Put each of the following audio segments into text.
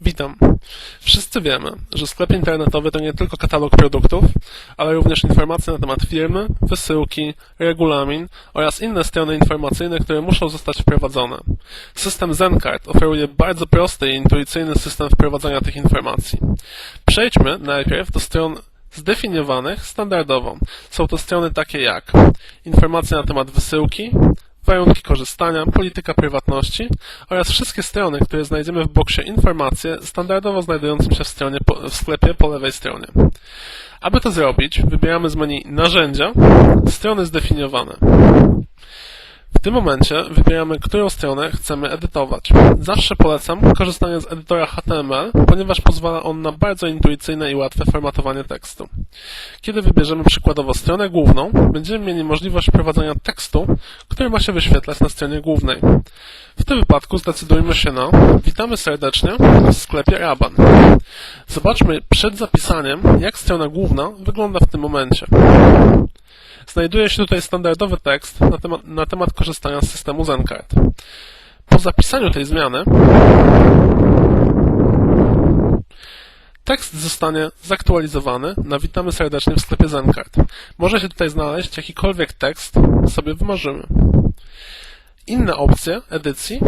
Witam. Wszyscy wiemy, że sklep internetowy to nie tylko katalog produktów, ale również informacje na temat firmy, wysyłki, regulamin oraz inne strony informacyjne, które muszą zostać wprowadzone. System ZenCard oferuje bardzo prosty i intuicyjny system wprowadzania tych informacji. Przejdźmy najpierw do stron zdefiniowanych standardowo. Są to strony takie jak informacje na temat wysyłki, warunki korzystania, polityka prywatności oraz wszystkie strony, które znajdziemy w boksie informacje, standardowo znajdującym się w, stronie, w sklepie po lewej stronie. Aby to zrobić, wybieramy z menu Narzędzia, Strony zdefiniowane. W tym momencie wybieramy, którą stronę chcemy edytować. Zawsze polecam korzystanie z edytora HTML, ponieważ pozwala on na bardzo intuicyjne i łatwe formatowanie tekstu. Kiedy wybierzemy przykładowo stronę główną, będziemy mieli możliwość wprowadzenia tekstu, który ma się wyświetlać na stronie głównej. W tym wypadku zdecydujmy się na Witamy serdecznie w sklepie Raban. Zobaczmy przed zapisaniem, jak strona główna wygląda w tym momencie. Znajduje się tutaj standardowy tekst na temat, na temat korzystania z systemu ZenCard. Po zapisaniu tej zmiany tekst zostanie zaktualizowany na Witamy serdecznie w sklepie ZenCard. Może się tutaj znaleźć jakikolwiek tekst sobie wymarzymy. Inne opcje edycji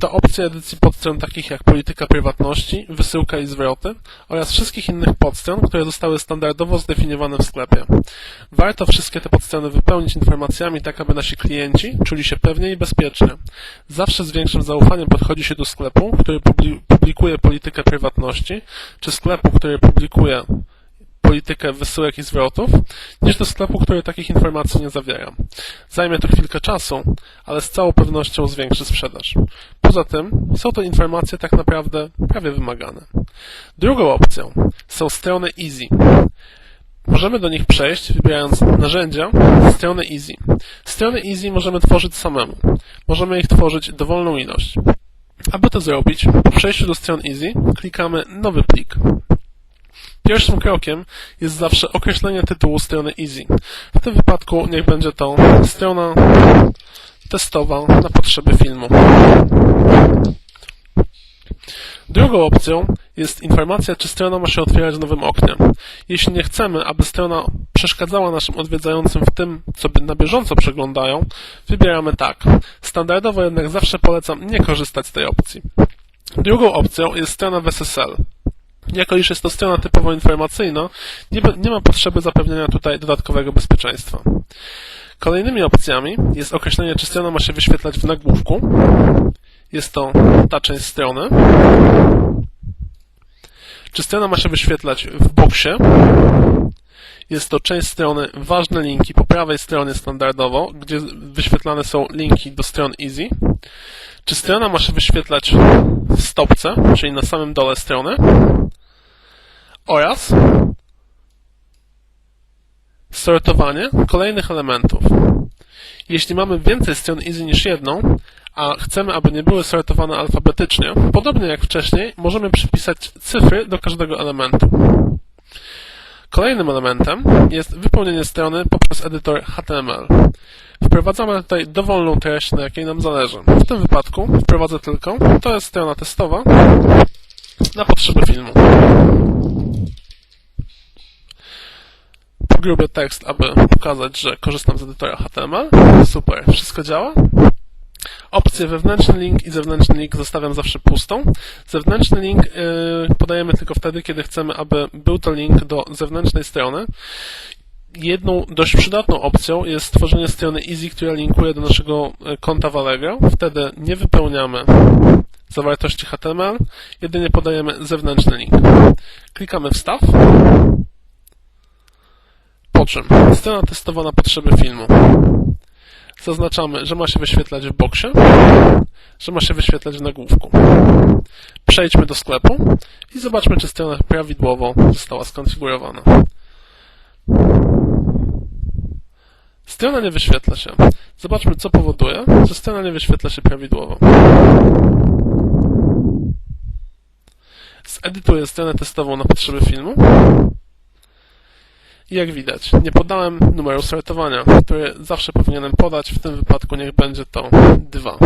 to opcje edycji podstron takich jak polityka prywatności, wysyłka i zwroty oraz wszystkich innych podstron, które zostały standardowo zdefiniowane w sklepie. Warto wszystkie te podstrony wypełnić informacjami tak, aby nasi klienci czuli się pewnie i bezpiecznie. Zawsze z większym zaufaniem podchodzi się do sklepu, który publi- publikuje politykę prywatności, czy sklepu, który publikuje politykę wysyłek i zwrotów, niż do sklepu, który takich informacji nie zawiera. Zajmie to chwilkę czasu, ale z całą pewnością zwiększy sprzedaż. Poza tym są to informacje tak naprawdę prawie wymagane. Drugą opcją są strony Easy. Możemy do nich przejść, wybierając narzędzia, strony Easy. Strony Easy możemy tworzyć samemu. Możemy ich tworzyć dowolną ilość. Aby to zrobić, po przejściu do stron Easy klikamy Nowy plik. Pierwszym krokiem jest zawsze określenie tytułu strony Easy. W tym wypadku niech będzie to strona testowa na potrzeby filmu. Drugą opcją jest informacja, czy strona ma się otwierać w nowym oknie. Jeśli nie chcemy, aby strona przeszkadzała naszym odwiedzającym w tym, co na bieżąco przeglądają, wybieramy tak. Standardowo jednak zawsze polecam nie korzystać z tej opcji. Drugą opcją jest strona w SSL. Jako iż jest to strona typowo informacyjna, nie, nie ma potrzeby zapewnienia tutaj dodatkowego bezpieczeństwa. Kolejnymi opcjami jest określenie, czy strona ma się wyświetlać w nagłówku. Jest to ta część strony. Czy strona ma się wyświetlać w boksie. Jest to część strony ważne linki po prawej stronie standardowo, gdzie wyświetlane są linki do stron Easy. Czy strona ma się wyświetlać w stopce, czyli na samym dole strony oraz sortowanie kolejnych elementów. Jeśli mamy więcej stron Easy niż jedną, a chcemy, aby nie były sortowane alfabetycznie, podobnie jak wcześniej, możemy przypisać cyfry do każdego elementu. Kolejnym elementem jest wypełnienie strony poprzez edytor HTML. Wprowadzamy tutaj dowolną treść, na jakiej nam zależy. W tym wypadku wprowadzę tylko, to jest strona testowa na potrzeby filmu. Pogrubię tekst, aby pokazać, że korzystam z edytora HTML. Super, wszystko działa. Opcję wewnętrzny link i zewnętrzny link zostawiam zawsze pustą. Zewnętrzny link yy, podajemy tylko wtedy, kiedy chcemy, aby był to link do zewnętrznej strony. Jedną dość przydatną opcją jest stworzenie strony Easy, która linkuje do naszego e, konta w Allegro. Wtedy nie wypełniamy zawartości HTML, jedynie podajemy zewnętrzny link. Klikamy Wstaw, po czym strona testowa na potrzeby filmu. Zaznaczamy, że ma się wyświetlać w boksie, że ma się wyświetlać w nagłówku. Przejdźmy do sklepu i zobaczmy, czy strona prawidłowo została skonfigurowana. Strona nie wyświetla się. Zobaczmy, co powoduje, że strona nie wyświetla się prawidłowo. Zedytuję stronę testową na potrzeby filmu. Jak widać, nie podałem numeru sortowania, który zawsze powinienem podać, w tym wypadku niech będzie to 2.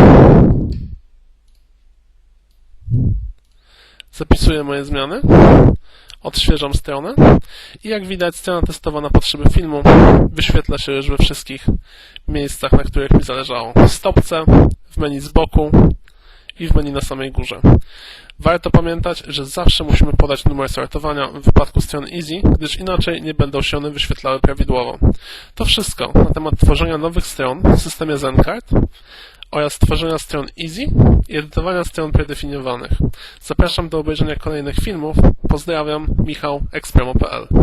Zapisuję moje zmiany, odświeżam stronę i jak widać strona testowa na potrzeby filmu wyświetla się już we wszystkich miejscach, na których mi zależało. W stopce, w menu z boku i w menu na samej górze. Warto pamiętać, że zawsze musimy podać numer sortowania w wypadku stron Easy, gdyż inaczej nie będą się one wyświetlały prawidłowo. To wszystko na temat tworzenia nowych stron w systemie ZenCard oraz tworzenia stron Easy i edytowania stron predefiniowanych. Zapraszam do obejrzenia kolejnych filmów. Pozdrawiam, Michał, Expremo.pl